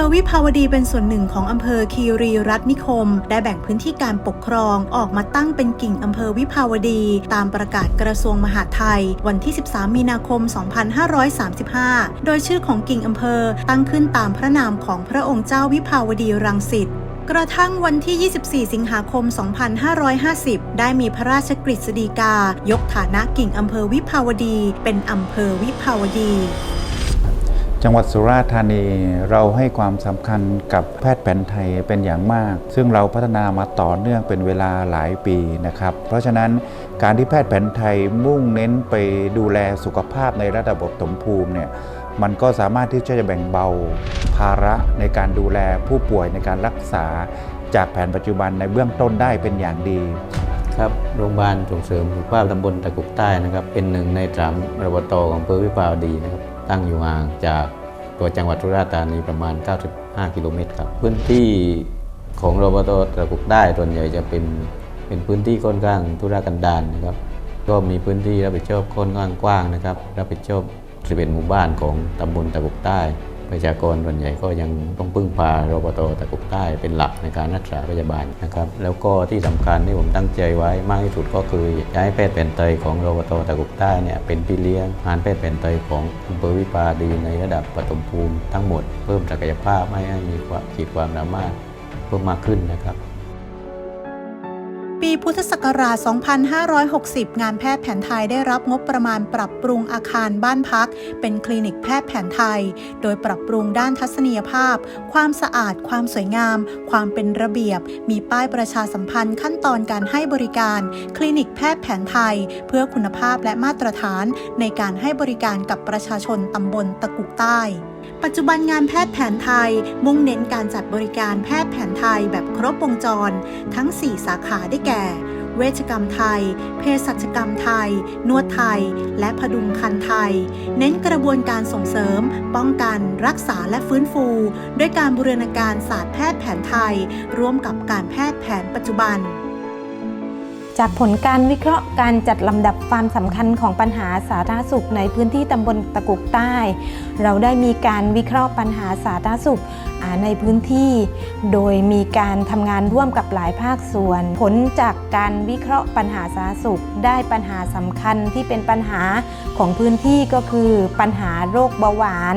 ภอวิภาวดีเป็นส่วนหนึ่งของอำเภอคีรีรัตนิคม ได้แบ่งพื้นที่การปกครองออกมาตั้งเป็นกิ่งอำเภอวิภาวดี ตามประกาศกระทรวงมหาดไทย วันที่ 13 มีนาคม 2535 โดยชื่อของกิ่งอำเภอตั้งขึ้นตามพระนามของพระองค์เจ้าวิภาวดีรังสิตกระทั่งวันที่ 24 สิงหาคม 2550 ได้มีพระราชกฤษฎีกา ยกฐานะกิ่งอำเภอวิภาวดี เป็นอำเภอวิภาวดี จังหวัดสุราษฎร์ธานีเราให้ความสำคัญกับแพทย์แผนไทยเป็นอย่างมาก ซึ่งเราพัฒนามาต่อเนื่องเป็นเวลาหลายปีนะครับ เพราะฉะนั้นการที่แพทย์แผนไทยมุ่งเน้นไปดูแลสุขภาพในระดับปฐมภูมิเนี่ยมันก็สามารถที่จะแบ่งเบาภาระในการดูแลผู้ป่วยในการรักษาจากแผนปัจจุบันในเบื้องต้นได้เป็นอย่างดีครับโรงพยาบาลส่งเสริมสุขภาพตำบลตะกุกใต้นะครับเป็นหนึ่งในสามระบบตของอำเภอวิภาวดีนะครับ ตั้งอยู่ห่างจากตัวจังหวัดสุราษฎร์ธานีประมาณ 95 กิโลเมตรครับ พื้นที่ของรบตตะกุกใต้ส่วนใหญ่จะเป็นเป็นพื้นที่ค่อนข้างทุรกันดารนะครับ ก็มีพื้นที่รับผิดชอบค่อนข้างกว้างนะครับ รับผิดชอบ11หมู่บ้านของตำบลตะกุกใต้ ประชากรส่วนใหญ่ก็ยังต้องพึ่งพารปตตะกุกใต้เป็นหลักในการรักษาพยาบาลนะครับ แล้วก็ที่สำคัญที่ผมตั้งใจไว้มากที่สุดก็คืออยากให้แพทย์แผนไทยของรปตตะกุกใต้เนี่ยเป็นพี่เลี้ยงงานแพทย์แผนไทยของอำเภอวิปาดีในระดับปฐมภูมิทั้งหมด เพิ่มศักยภาพให้มีความขีดความสามารถเพิ่มมากขึ้นนะครับ ปีพุทธศักราช 2560 งานแพทย์แผนไทยได้รับงบประมาณปรับปรุงอาคารบ้านพัก เป็นคลินิกแพทย์แผนไทย โดยปรับปรุงด้านทัศนียภาพ ความสะอาด ความสวยงาม ความเป็นระเบียบ มีป้ายประชาสัมพันธ์ขั้นตอนการให้บริการ คลินิกแพทย์แผนไทย เพื่อคุณภาพและมาตรฐานในการให้บริการกับประชาชนตำบลตะกุกใต้ ปัจจุบันงานแพทย์แผนไทย มุ่งเน้นการจัดบริการแพทย์แผนไทยแบบครบวงจร ทั้ง 4 สาขาได้แก่ เวชกรรมไทย เภสัชกรรมไทย นวดไทย และพดุงคันไทย เน้นกระบวนการส่งเสริม ป้องกัน รักษาและฟื้นฟู ด้วยการบูรณาการศาสตร์แพทย์แผนไทย ร่วมกับการแพทย์แผนปัจจุบัน จากผลการวิเคราะห์การจัดลำดับความสำคัญของปัญหาสาธารณสุขในพื้นที่ตำบลตะกุกใต้ เราได้มีการวิเคราะห์ปัญหาสาธารณสุขในพื้นที่ โดยมีการทำงานร่วมกับหลายภาคส่วน ผลจากการวิเคราะห์ปัญหาสาธารณสุข ได้ปัญหาสำคัญที่เป็นปัญหาของพื้นที่ก็คือปัญหาโรคเบาหวาน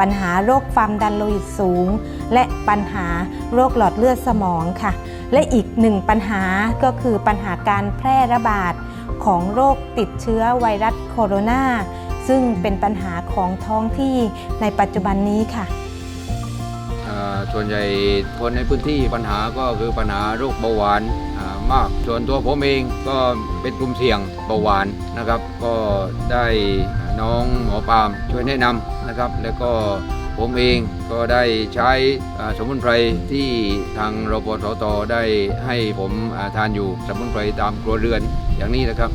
ปัญหาโรคความดันโลหิตสูง และปัญหาโรคหลอดเลือดสมองค่ะ และอีกหนึ่งปัญหาก็คือปัญหาการแพร่ระบาดของโรคติดเชื้อไวรัสโคโรนาซึ่งเป็นปัญหาของท้องที่ในปัจจุบันนี้ค่ะส่วนใหญ่คนในพื้นที่ปัญหาก็คือปัญหาโรคเบาหวานมาก ส่วนตัวผมเองก็เป็นกลุ่มเสี่ยงเบาหวานนะครับ ก็ได้น้องหมอปามช่วยแนะนำนะครับ แล้วก็ ผมเองก็ได้ใช้สมุนไพรที่ทางรปสตได้ให้ผมทานอยู่สมุนไพรตามครัวเรือนอย่างนี้นะครับ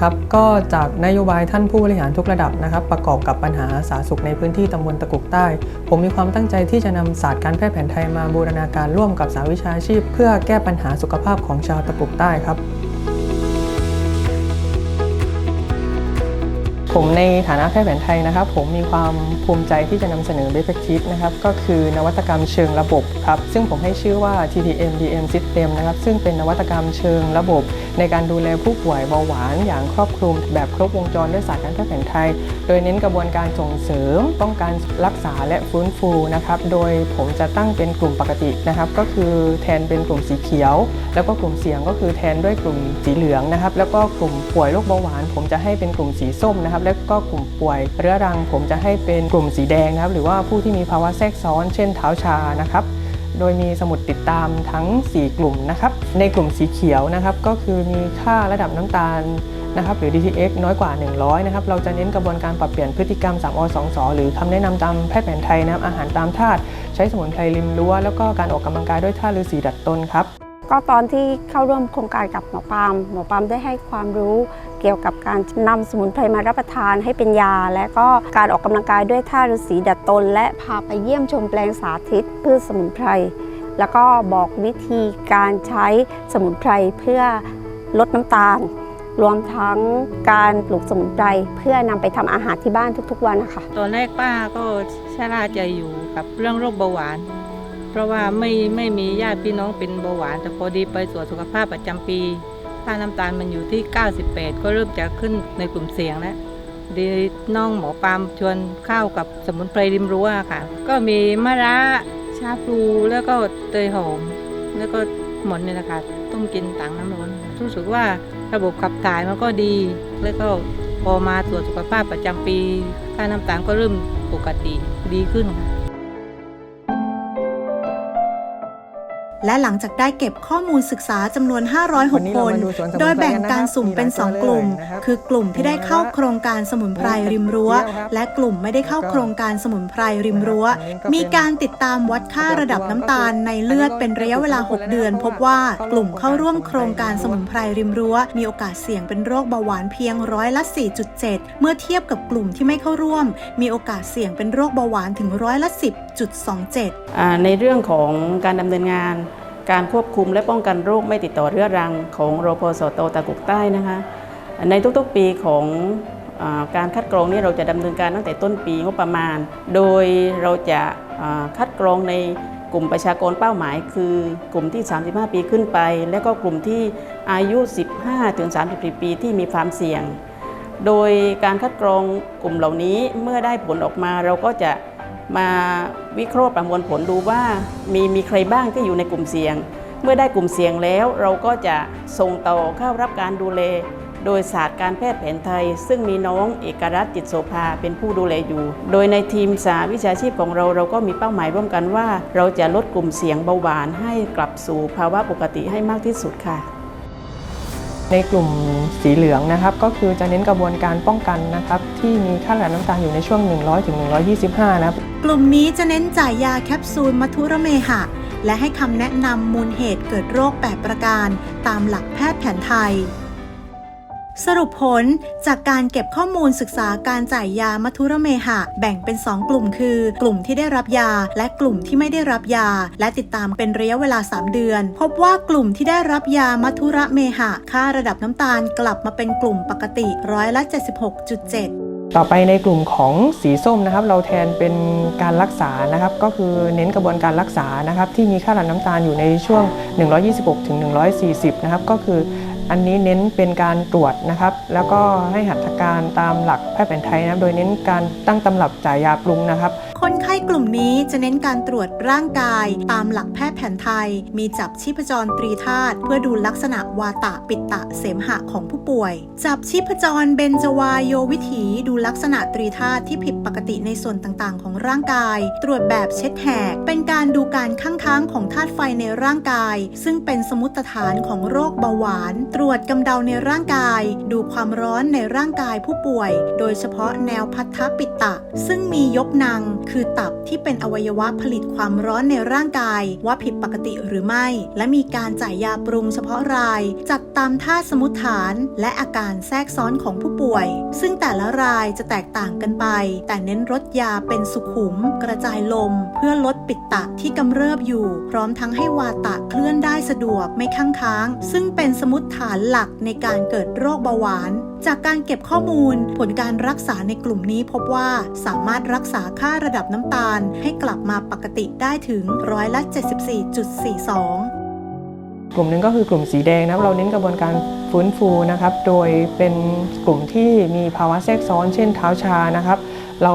ครับก็จากนโยบายท่านผู้บริหารทุกระดับนะครับ ประกอบกับปัญหาสาธารณสุขในพื้นที่ตำบลตะกุกใต้ ผมมีความตั้งใจที่จะนำศาสตร์การแพทย์แผนไทยมาบูรณาการร่วมกับสาวิชาชีพ เพื่อแก้ปัญหาสุขภาพของชาวตะกุกใต้ครับ ผมในฐานะแพทย์แผนไทยนะครับ ผมมีความภูมิใจที่จะนำเสนอ Best Practice นะครับก็คือนวัตกรรมเชิงระบบครับซึ่งผมให้ชื่อว่า TTM DM System นะครับซึ่งเป็นนวัตกรรมเชิงระบบ ในการดูแลผู้ป่วยเบาหวานอย่างครอบคลุมแบบครบวงจรด้วยศาสตร์การแพทย์แผนไทย โดยเน้นกระบวนการส่งเสริมป้องกันรักษาและฟื้นฟูนะครับโดยผมจะตั้งเป็นกลุ่มปกตินะครับก็คือแทนเป็นกลุ่มสีเขียว แล้วก็กลุ่มเสี่ยงก็คือแทนด้วยกลุ่มสีเหลืองนะครับแล้วก็กลุ่มป่วยโรคเบาหวาน ผมจะให้เป็นกลุ่มสีส้มนะครับแล้วก็กลุ่มป่วยเรื้อรังผมจะให้เป็นกลุ่มสีแดงนะครับหรือว่าผู้ที่มีภาวะแทรกซ้อน เช่นเท้าชานะครับโดยมีสมุดติดตามทั้ง 4 กลุ่มนะครับในกลุ่มสีเขียวนะครับก็คือมีค่าระดับน้ำตาลนะครับหรือ DTX น้อยกว่า 100 นะครับ เราจะเน้นกระบวนการปรับเปลี่ยนพฤติกรรม 3 อ 2 ส หรือคำแนะนำตามแพทย์แผนไทยนะครับอาหารตามธาตุใช้สมุนไพรริมรั้วแล้วก็การออกกำลังกายด้วยท่าฤาษีดัดตนครับ ก็ตอนที่เข้าร่วมโครงการกับหมอปามหมอปามได้ให้ความรู้เกี่ยวกับการนำสมุนไพรมารับประทานให้เป็นยา และก็การออกกำลังกายด้วยท่าฤาษีดัดตน และพาไปเยี่ยมชมแปลงสาธิตพืชสมุนไพร แล้วก็บอกวิธีการใช้สมุนไพรเพื่อลดน้ำตาล รวมทั้งการปลูกสมุนไพรเพื่อนำไปทำอาหารที่บ้านทุกๆวันนะคะตอนแรกป้าก็ชะล่าใจอยู่กับเรื่องโรคเบาหวาน เพราะว่าไม่ไม่มีญาติพี่น้องเป็นเบาหวาน แต่พอดีไปตรวจสุขภาพประจำปีค่าน้ำตาลมันอยู่ที่ 98 ก็เริ่มจะขึ้นในกลุ่มเสี่ยงแล้วดีน้องหมอปามชวนเข้ากับสมุนไพรริมรั้วค่ะ ก็มีมะระชาพลูแล้วก็เตยหอม แล้วก็หมดเนี่ยนะคะต้มกินต่างน้ำร้อนรู้สึกว่าระบบขับถ่ายมันก็ดี แล้วก็พอมาตรวจสุขภาพประจำปี ค่าน้ำตาลก็เริ่มปกติดีขึ้นค่ะ และหลังจากได้เก็บข้อมูลศึกษาจำนวน 506 คน โดยแบ่งการสุ่มเป็น 2 กลุ่ม คือกลุ่มที่ได้เข้าโครงการสมุนไพรริมรั้ว และกลุ่มไม่ได้เข้าโครงการสมุนไพรริมรั้ว มีการติดตามวัดค่าระดับน้ำตาลในเลือดเป็นระยะเวลา 6 เดือน พบว่ากลุ่มเข้าร่วมโครงการสมุนไพรริมรั้ว มีโอกาสเสี่ยงเป็นโรคเบาหวานเพียงร้อยละ 4.7 เมื่อเทียบกับกลุ่มที่ไม่เข้าร่วม มีโอกาสเสี่ยงเป็นโรคเบาหวานถึงร้อยละ 10 ในเรื่องของการดำเนินงาน การควบคุมและป้องกันโรคไม่ติดต่อเรื้อรังของโรพสโตตะกุกใต้นะคะ ในทุกๆปีของการคัดกรองนี้เราจะดำเนินการตั้งแต่ต้นปีงบประมาณ โดยเราจะคัดกรองในกลุ่มประชากรเป้าหมาย คือกลุ่มที่ 35 ปีขึ้นไป และก็กลุ่มที่อายุ 15 ถึง 34 ปีที่มีความเสี่ยง โดยการคัดกรองกลุ่มเหล่านี้เมื่อได้ผลออกมาเราก็จะ มาวิเคราะห์ประมวลผลดูว่ามีมีใครบ้างที่อยู่ในกลุ่มเสี่ยง เมื่อได้กลุ่มเสี่ยงแล้วเราก็จะส่งต่อเข้ารับการดูแล โดยศาสตร์การแพทย์แผนไทย ซึ่งมีน้องเอกรัตน์จิตโสภาเป็นผู้ดูแลอยู่ โดยในทีมสาวิชาชีพของเราเราก็มีเป้าหมายร่วมกันว่า เราจะลดกลุ่มเสี่ยงเบาหวานให้กลับสู่ภาวะปกติให้มากที่สุดค่ะในกลุ่มสีเหลืองนะครับก็คือจะเน้นกระบวนการป้องกันนะครับที่มีค่าระดับน้ำตาลอยู่ในช่วง 100ถึง125 นะครับ กลุ่มนี้จะเน้นจ่ายยาแคปซูลมัทุรเมหะ และให้คำแนะนำมูลเหตุเกิดโรค 8 ประการ ตามหลักแพทย์แผนไทย สรุปผลจากการเก็บข้อมูลศึกษาการจ่ายยามัทุรเมหะ แบ่งเป็น 2 กลุ่มคือ กลุ่มที่ได้รับยา และกลุ่มที่ไม่ได้รับยา และติดตามเป็นระยะเวลา 3 เดือน พบว่ากลุ่มที่ได้รับยามัทุระเมหะ ค่าระดับน้ำตาลกลับมาเป็นกลุ่มปกติร้อยละ76.7 ต่อไปในกลุ่มของสีส้มนะครับ เราแทนเป็นการรักษานะครับ ก็คือเน้นกระบวนการรักษานะครับ ที่มีค่าระดับน้ำตาลอยู่ในช่วง 126ถึง140 นะครับ ก็คืออันนี้เน้นเป็นการตรวจนะครับ แล้วก็ให้หัตถการตามหลักแพทย์แผนไทยนะครับ โดยเน้นการตั้งตำรับจ่ายยาปรุงนะครับ คนไข้กลุ่มนี้จะเน้นการตรวจร่างกาย ตามหลักแพทย์แผนไทย มีจับชีพจรตรีธาตุเพื่อดูลักษณะวาตะปิตตะเสมหะของผู้ป่วย จับชีพจรเบญจวายโยวิถีดูลักษณะตรีธาตุที่ผิดปกติในส่วนต่างๆ ของร่างกาย ตรวจแบบเช็ดแหก เป็นการดูการข้างค้างของธาตุไฟในร่างกาย ซึ่งเป็นสมมติฐานของโรคเบาหวาน ตรวจกำเดาในร่างกาย ดูความร้อนในร่างกายผู้ป่วย โดยเฉพาะแนวพัทธปิ ตะ ซึ่งมียกนางคือตับที่เป็นอวัยวะผลิตความร้อนในร่างกาย ว่าผิดปกติหรือไม่ และมีการจ่ายยาปรุงเฉพาะราย จัดตามท่าสมมติฐาน และอาการแทรกซ้อนของผู้ป่วย ซึ่งแต่ละรายจะแตกต่างกันไป แต่เน้นลดยาเป็นสุขุม กระจายลม เพื่อลดปิดตะที่กำเริบอยู่ พร้อมทั้งให้วาตะเคลื่อนได้สะดวกไม่ข้างค้าง ซึ่งเป็นสมมติฐานหลักในการเกิดโรคเบาหวานจากการเก็บข้อมูล ผลการรักษาในกลุ่มนี้พบว่าสามารถรักษาค่าระดับน้ำตาล ให้กลับมาปกติได้ถึงร้อยละ 74.42กลุ่มหนึ่งก็คือกลุ่มสีแดงนะครับเราเน้นกระบวนการฟื้นฟูนะครับ โดยเป็นกลุ่มที่มีภาวะแทรกซ้อน เช่นเท้าชานะครับ เรา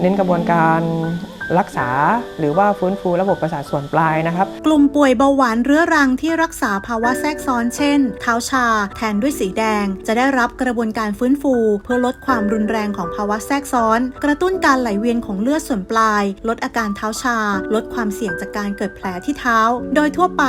เน้นกระบวนการ รักษา หรือว่าฟื้นฟูระบบประสาทส่วนปลายนะครับ กลุ่มป่วยเบาหวานเรื้อรังที่รักษาภาวะแทรกซ้อนเช่น เท้าชา แทนด้วยสีแดง จะได้รับกระบวนการฟื้นฟู เพื่อลดความรุนแรงของภาวะแทรกซ้อน กระตุ้นการไหลเวียนของเลือดส่วนปลาย ลดอาการเท้าชา ลดความเสี่ยงจากการเกิดแผลที่เท้า โดยทั่วไป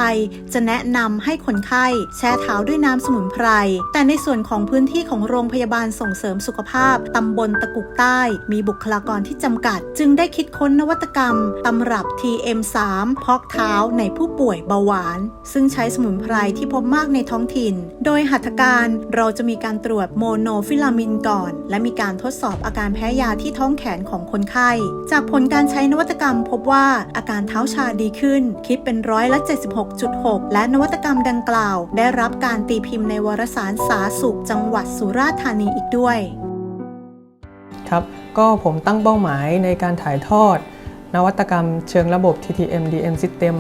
จะแนะนำให้คนไข้แช่เท้าด้วยน้ำสมุนไพร แต่ในส่วนของพื้นที่ของโรงพยาบาลส่งเสริมสุขภาพตำบลตะกุกใต้ มีบุคลากรที่จำกัด จึงได้คิดค้นนวัตกรรมตำรับ TM3 พอกเท้าในผู้ป่วยเบาหวาน ซึ่งใช้สมุนไพรที่พบมากในท้องถิ่น โดยหัตถการเราจะมีการตรวจโมโนฟิลามินก่อน และมีการทดสอบอาการแพ้ยาที่ท้องแขนของคนไข้ จากผลการใช้นวัตกรรมพบว่าอาการเท้าชาดีขึ้น คิดเป็นร้อยละ76.6 และนวัตกรรมดังกล่าว ได้รับการตีพิมพ์ในวารสารสาสุขจังหวัดสุราษฎร์ธานีอีกด้วย ครับ ก็ผมตั้งเป้าหมายในการถ่ายทอด นวัตกรรมเชิงระบบ TTM DM System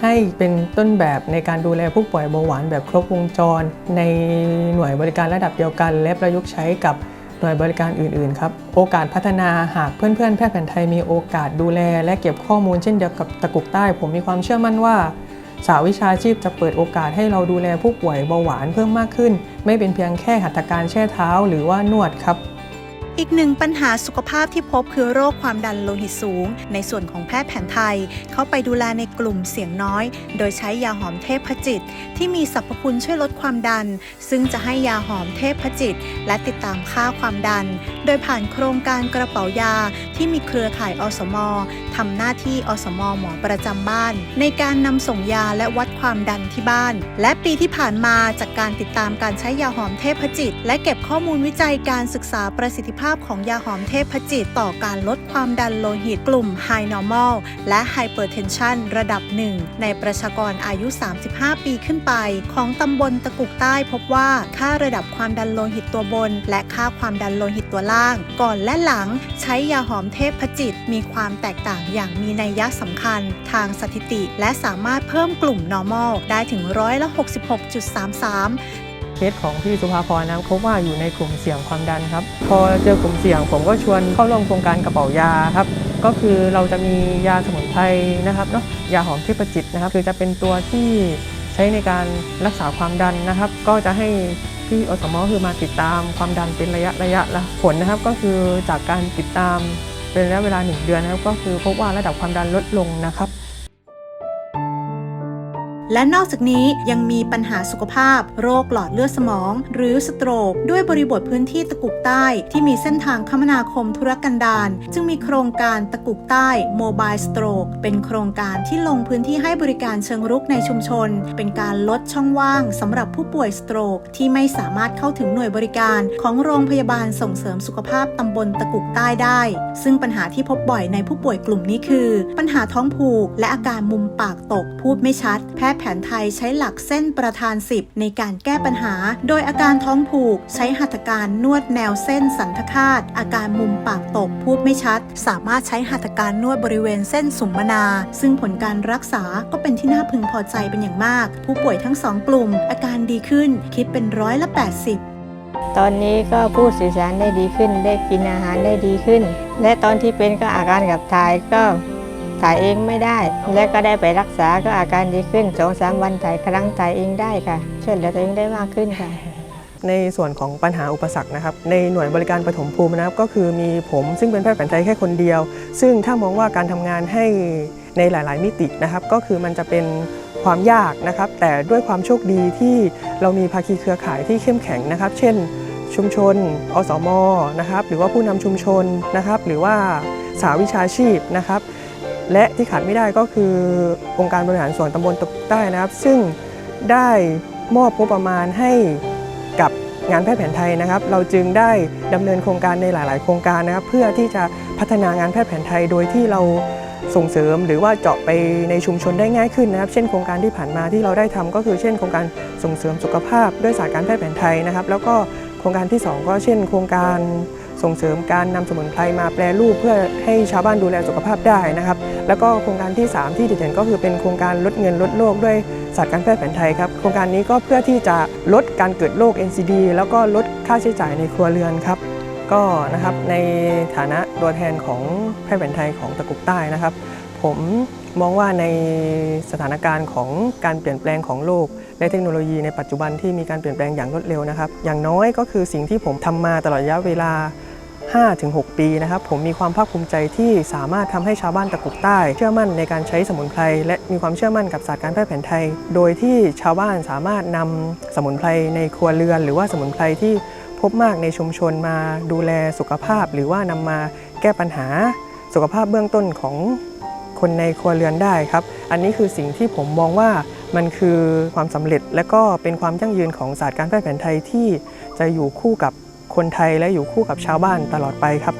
ให้เป็นต้นแบบในการดูแลผู้ป่วยเบาหวานแบบครบวงจร ในหน่วยบริการระดับเดียวกัน และประยุกต์ใช้กับหน่วยบริการอื่นๆครับ โอกาสพัฒนาหากเพื่อนๆ แพทย์แผนไทยมีโอกาสดูแล และเก็บข้อมูลเช่นเดียวกับตะกุกใต้ ผมมีความเชื่อมั่นว่าสาวิชาชีพจะเปิดโอกาสให้เราดูแลผู้ป่วยเบาหวานเพิ่มมากขึ้น ไม่เป็นเพียงแค่หัตถการแช่เท้าหรือว่านวดครับ อีกหนึ่งปัญหาสุขภาพที่พบคือโรคความดันโลหิตสูง ในส่วนของแพทย์แผนไทย เข้าไปดูแลในกลุ่มเสี่ยงน้อย โดยใช้ยาหอมเทพจิต ที่มีสรรพคุณช่วยลดความดัน ซึ่งจะให้ยาหอมเทพจิต และติดตามค่าความดัน โดยผ่านโครงการกระเป๋ายาที่มีเครือข่ายอสมทำหน้าที่อสมหมอประจำบ้าน ในการนำส่งยาและวัดความดันที่บ้าน และปีที่ผ่านมาจากการติดตามการใช้ยาหอมเทพจิต และเก็บข้อมูลวิจัยการศึกษาประสิทธิภาพาพของยาหอมเทพจิตต่อการลดความดันโลหิตกลุ่ม High Normal และ Hypertension ระดับหนึ่งในประชากรอายุ 35 ปีขึ้นไป ของตำบลตะกุกใต้พบว่าค่าระดับความดันโลหิตตัวบน และค่าความดันโลหิตตัวล่าง ก่อนและหลังใช้ยาหอมเทพจิตมีความแตกต่างอย่างมีนัยยะสำคัญ ทางสถิติและสามารถเพิ่มกลุ่ม normal ได้ถึงร้อยละ66.33 เคสของพี่สุภาพรนะพบว่าอยู่ในกลุ่มเสี่ยงความดันครับ พอเจอกลุ่มเสี่ยงผมก็ชวนเข้าร่วมโครงการกระเป๋ายาครับก็คือเราจะมียาสมุนไพรนะครับเนาะยาหอมเทพจิตนะครับ คือจะเป็นตัวที่ใช้ในการรักษาความดันนะครับ ก็จะให้พี่อสมคือมาติดตามความดันเป็นระยะระยะละผลนะครับ ก็คือจากการติดตามเป็นระยะเวลา 1 เดือนนะครับ ก็คือพบว่าระดับความดันลดลงนะครับ และนอกจากนี้ยังมีปัญหาสุขภาพ โรคหลอดเลือดสมอง หรือสโตรก ด้วยบริบทพื้นที่ตะกุกใต้ ที่มีเส้นทางคมนาคมธุรกันดารจึงมีโครงการตะกุกใต้โมบายสโตรกเป็นโครงการที่ลงพื้นที่ให้บริการเชิงรุกในชุมชน เป็นการลดช่องว่างสำหรับผู้ป่วยสโตรก ที่ไม่สามารถเข้าถึงหน่วยบริการของโรงพยาบาลส่งเสริมสุขภาพตำบลตะกุกใต้ได้ ซึ่งปัญหาที่พบบ่อยในผู้ป่วยกลุ่มนี้คือ ปัญหาท้องผูก และอาการมุมปากตกพูดไม่ชัดแพทย์แผนไทยใช้หลักเส้นประธาน 10 ในการแก้ปัญหา โดยอาการท้องผูก ใช้หัตถการนวดแนวเส้นสันทคาต อาการมุมปากตกพูดไม่ชัด สามารถใช้หัตถการนวดบริเวณเส้นสุมมนา ซึ่งผลการรักษาก็เป็นที่น่าพึงพอใจเป็นอย่างมาก ผู้ป่วยทั้งสองกลุ่ม อาการดีขึ้นคิดเป็นร้อยละ 80ตอนนี้ก็พูดสื่อสารได้ดีขึ้น ได้กินอาหารได้ดีขึ้น และตอนที่เป็นก็อาการกับถ่ายก็ ถ่ายเองไม่ได้ และก็ได้ไปรักษาก็อาการดีขึ้นสองสามวันถ่ายครั้งถ่ายเองได้ค่ะ ช่วยเหลือตัวเองได้มากขึ้นค่ะ ในส่วนของปัญหาอุปสรรคนะครับ ในหน่วยบริการปฐมภูมินะครับ ก็คือมีผมซึ่งเป็นแพทย์แผนไทยแค่คนเดียว ซึ่งถ้ามองว่าการทำงานให้ในหลาย ๆ มิตินะครับ ก็คือมันจะเป็นความยากนะครับ แต่ด้วยความโชคดีที่เรามีภาคีเครือข่ายที่เข้มแข็งนะครับ เช่น ชุมชน อสมนะครับ หรือว่าผู้นำชุมชนนะครับ หรือว่าสาวิชาชีพนะครับ และที่ขาดไม่ได้ก็คือองค์การบริหารส่วนตำบลตะกุกใต้นะครับ ซึ่งได้มอบงบประมาณให้กับงานแพทย์แผนไทยนะครับ เราจึงได้ดำเนินโครงการในหลาย ๆ โครงการนะครับ เพื่อที่จะพัฒนางานแพทย์แผนไทยโดยที่เราส่งเสริมหรือว่าเจาะไปในชุมชนได้ง่ายขึ้นนะครับ เช่นโครงการที่ผ่านมาที่เราได้ทำก็คือเช่นโครงการส่งเสริมสุขภาพด้วยศาสตร์การแพทย์แผนไทยนะครับ แล้วก็โครงการที่สองก็เช่น โครงการ ส่งเสริมการนำสมุนไพรมาแปรรูปเพื่อให้ชาวบ้านดูแลสุขภาพได้นะครับ แล้วก็โครงการที่ 3 ที่เด่นก็คือเป็นโครงการลดเงินลดโรคด้วยศาสตร์การแพทย์แผนไทยครับ โครงการนี้ก็เพื่อที่จะลดการเกิดโรค NCD แล้วก็ลดค่าใช้จ่ายในครัวเรือนครับก็นะครับในฐานะตัวแทนของแพทย์แผนไทยของตะกุกใต้นะครับ ผมมองว่าในสถานการณ์ของการเปลี่ยนแปลงของโลก และเทคโนโลยีในปัจจุบันที่มีการเปลี่ยนแปลงอย่างรวดเร็วนะครับ อย่างน้อยก็คือสิ่งที่ผมทำมาตลอดระยะเวลา 5-6 ปีนะครับผมมีความภาคภูมิใจที่สามารถทำให้ชาวบ้านตะกุกใต้ เชื่อมั่นในการใช้สมุนไพรและมีความเชื่อมั่นกับศาสตร์การแพทย์แผนไทย โดยที่ชาวบ้านสามารถนำสมุนไพรในครัวเรือน หรือว่าสมุนไพรที่พบมากในชุมชนมาดูแลสุขภาพ หรือว่านำมาแก้ปัญหาสุขภาพเบื้องต้นของคนในครัวเรือนได้ครับ อันนี้คือสิ่งที่ผมมองว่ามันคือความสำเร็จและก็เป็นความยั่งยืนของศาสตร์การแพทย์แผนไทยที่จะอยู่คู่กับ คนไทยและอยู่คู่กับชาวบ้านตลอดไปครับ